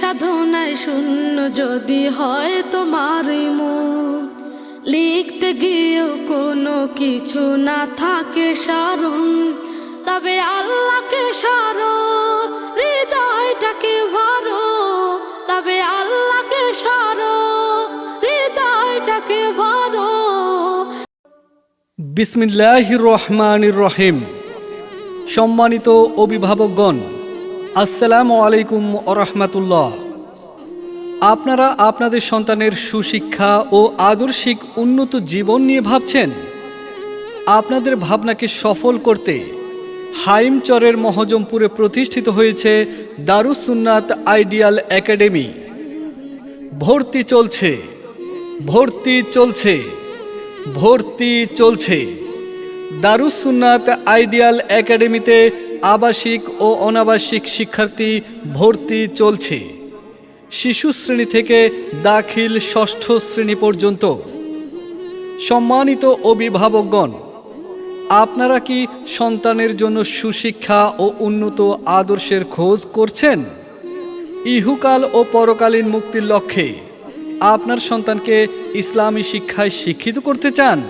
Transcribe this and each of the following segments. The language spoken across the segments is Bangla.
সাধনায় শূন্য যদি হয় তোমার লিখতে গিয়েও কোনো কিছু না থাকে স্মরণ। তবে আল্লাহকে সরো হৃদয়টাকে ভরো। তবে আল্লাহকে সরো হৃদয়টাকে ভরো। বিসমিল্লাহ রহমান রহিম। সম্মানিত অভিভাবকগণ আসসালামু আলাইকুম আরহামাতুল্লাহ আপনারা আপনাদের সন্তানের সুশিক্ষা ও আদর্শিক উন্নত জীবন নিয়ে ভাবছেন? আপনাদের ভাবনাকে সফল করতে হাইমচরের মহজমপুরে প্রতিষ্ঠিত হয়েছে দারুসুন্নাত আইডিয়াল একাডেমি। ভর্তি চলছে ভর্তি চলছে ভর্তি চলছে। দারুসুন্নাত আইডিয়াল একাডেমিতে আবাসিক ও অনাবাসিক শিক্ষার্থী ভর্তি চলছে। শিশু শ্রেণি থেকে দাখিল ষষ্ঠ শ্রেণি পর্যন্ত। সম্মানিত অভিভাবকগণ, আপনারা কি সন্তানের জন্য সুশিক্ষা ও উন্নত আদর্শের খোঁজ করছেন? ইহুকাল ও পরকালীন মুক্তির লক্ষ্যে আপনার সন্তানকে ইসলামী শিক্ষায় শিক্ষিত করতে চান?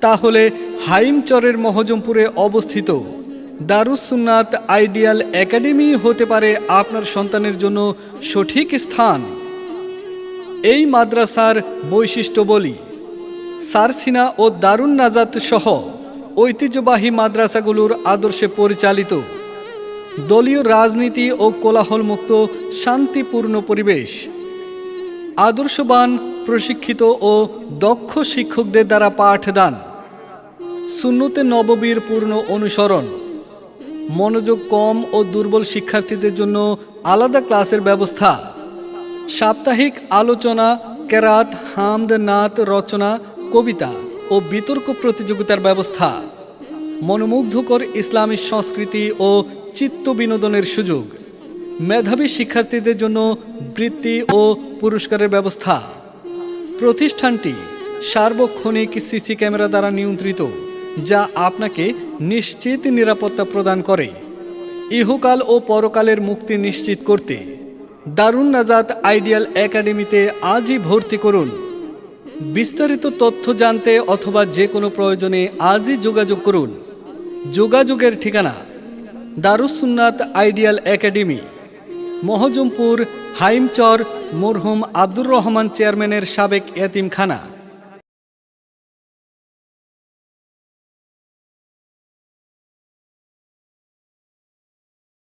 তাহলে হাইমচরের মহজমপুরে অবস্থিত দারুসুন্নাত আইডিয়াল একাডেমি হতে পারে আপনার সন্তানের জন্য সঠিক স্থান। এই মাদ্রাসার বৈশিষ্ট্য বলি, সারসিনা ও দারুণ নাজাত সহ ঐতিহ্যবাহী মাদ্রাসাগুলোর আদর্শে পরিচালিত। দলীয় রাজনীতি ও কোলাহলমুক্ত, শান্তিপূর্ণ পরিবেশ। আদর্শবান, প্রশিক্ষিত ও দক্ষ শিক্ষকদের দ্বারা পাঠদান। শূন্যতে নববীর পূর্ণ অনুসরণ। মনোযোগ কম ও দুর্বল শিক্ষার্থীদের জন্য আলাদা ক্লাসের ব্যবস্থা। সাপ্তাহিক আলোচনা, কেরাত হামদ নাত রচনা, কবিতা ও বিতর্ক প্রতিযোগিতার ব্যবস্থা। মনোমুগ্ধকর ইসলামী সংস্কৃতি ও চিত্ত বিনোদনের সুযোগ। মেধাবী শিক্ষার্থীদের জন্য বৃত্তি ও পুরস্কারের ব্যবস্থা। প্রতিষ্ঠানটি সার্বক্ষণিক সিসি ক্যামেরা দ্বারা নিয়ন্ত্রিত। যা আপনাকে নিশ্চিত নিরাপত্তা প্রদান করে। ইহকাল ও পরকালের মুক্তি নিশ্চিত করতে দারুণ নাজাত আইডিয়াল একাডেমিতে আজই ভর্তি করুন। বিস্তারিত তথ্য জানতে অথবা যে কোনো প্রয়োজনে আজই যোগাযোগ করুন। যোগাযোগের ঠিকানা দারুসুন্নাত আইডিয়াল একাডেমি, মহজুমপুর, হাইমচর, মরহুম আব্দুর রহমান চেয়ারম্যানের সাবেক এতিমখানা।